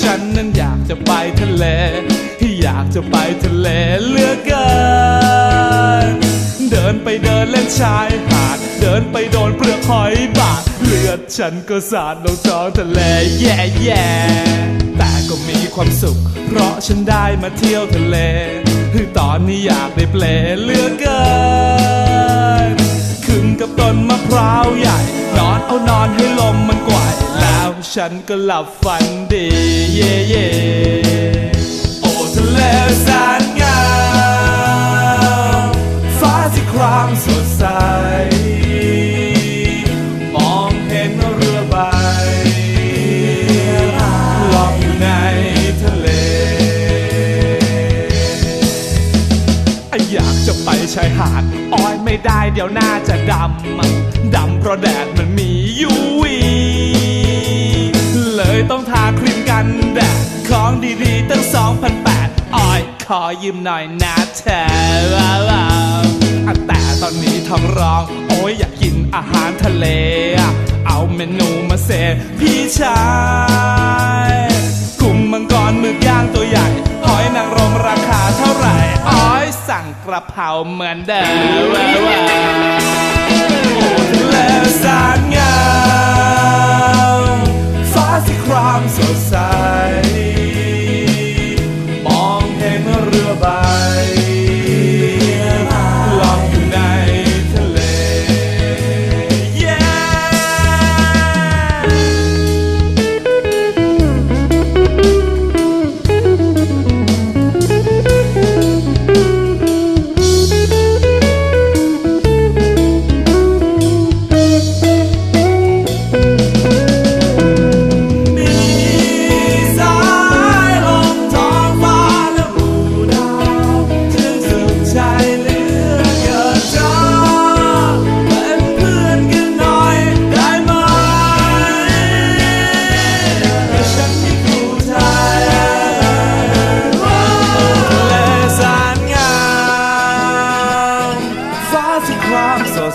ฉันนั้นอยากจะไปทะเลอยากจะไปทะเลเลือกเกิน เดินไปเดินเล่นชายหาด เดินไปโดนเปลือกหอยบาด เลือดฉันก็สาดลงท้องทะเลแย่แย่แต่ก็มีความสุข เพราะฉันได้มาเที่ยวทะเลคือตอนนี้อยากได้เปลเลือกเกิน ขึ้นกับต้นมะพร้าวใหญ่ นอนเอานอนให้ลมมันกวาดแล้ว ฉันก็หลับฝันดีเย่เย่โอ้ทะเลแสนงามฟ้าที่ครามสดใส มองเห็นเรือใบลอยอยู่ในทะเล อยากจะไปชายหาดอ้อยไม่ได้เดี๋ยวหน้าจะดำดำเพราะแดดมันมียูวี ต้องทาครีมกันแดดของดีๆ ตั้ง2,008อ้อยขอยืมหน่อยนะเธอว้าวว้าวแต่ตอนนี้ท้องร้อง โอ้ยอยากกินอาหารทะเล เอาเมนูมาเสพพี่ชายกุ้งมังกรหมึกย่างตัวใหญ่หอยนางรมราคาเท่าไหร่อ้อยสั่งกระเพราเหมือนเดิมว้าวว้าวโอ้ทะเลสา ค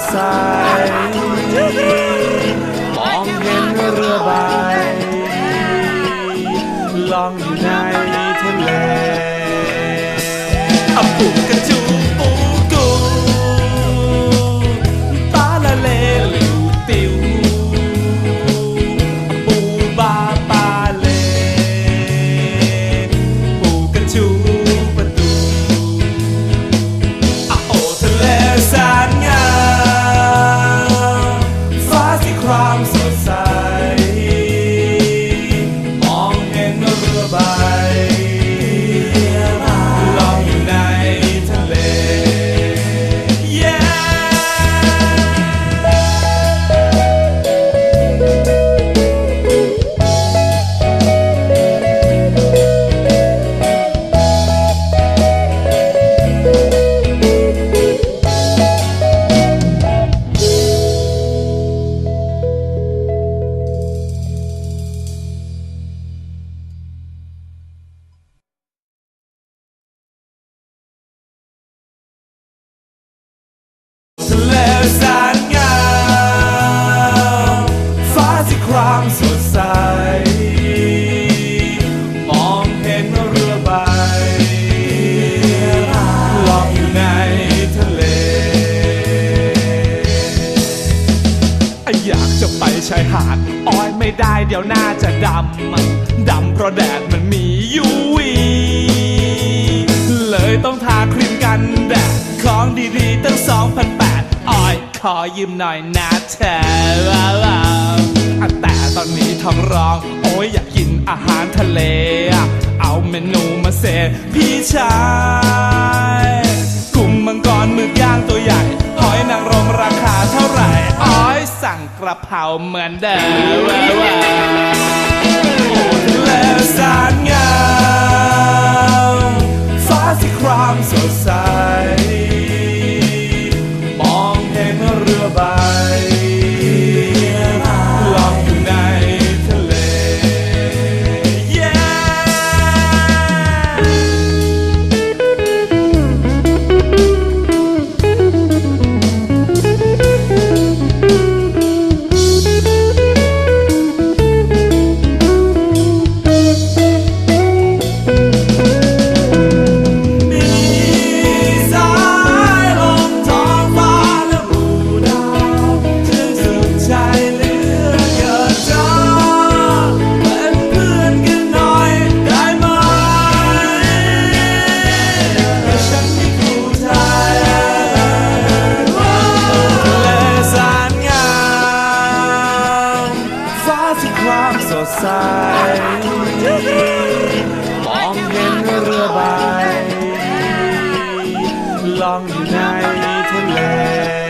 ใสมองเห็นเรือใบลองอยู่ในทะเลอับปูกระจู ฟ้า สดใส มองเห็นเรือใบลอยอยู่ในทะเล อยากจะไปชายหาดอ้อยไม่ได้เดี๋ยวหน้าจะดำ ดำเพราะแดดมันมียูวีเลยต้องทาครีมกันแดดของดีๆ ตั้ง2,008อ้อยขอยืมหน่อยนะเธอ แต่ตอนนี้ท้องร้อง โอ้ยอยากกินอาหารทะเล เอาเมนูมาเสพพี่ชายกุ้งมังกรหมึกย่างตัวใหญ่ หอยนางรมราคาเท่าไหร่อ้อยสั่งกระเพราเหมือนเดิม ความสดใส มองเห็นเรือใบ ลองอยู่ในทะเล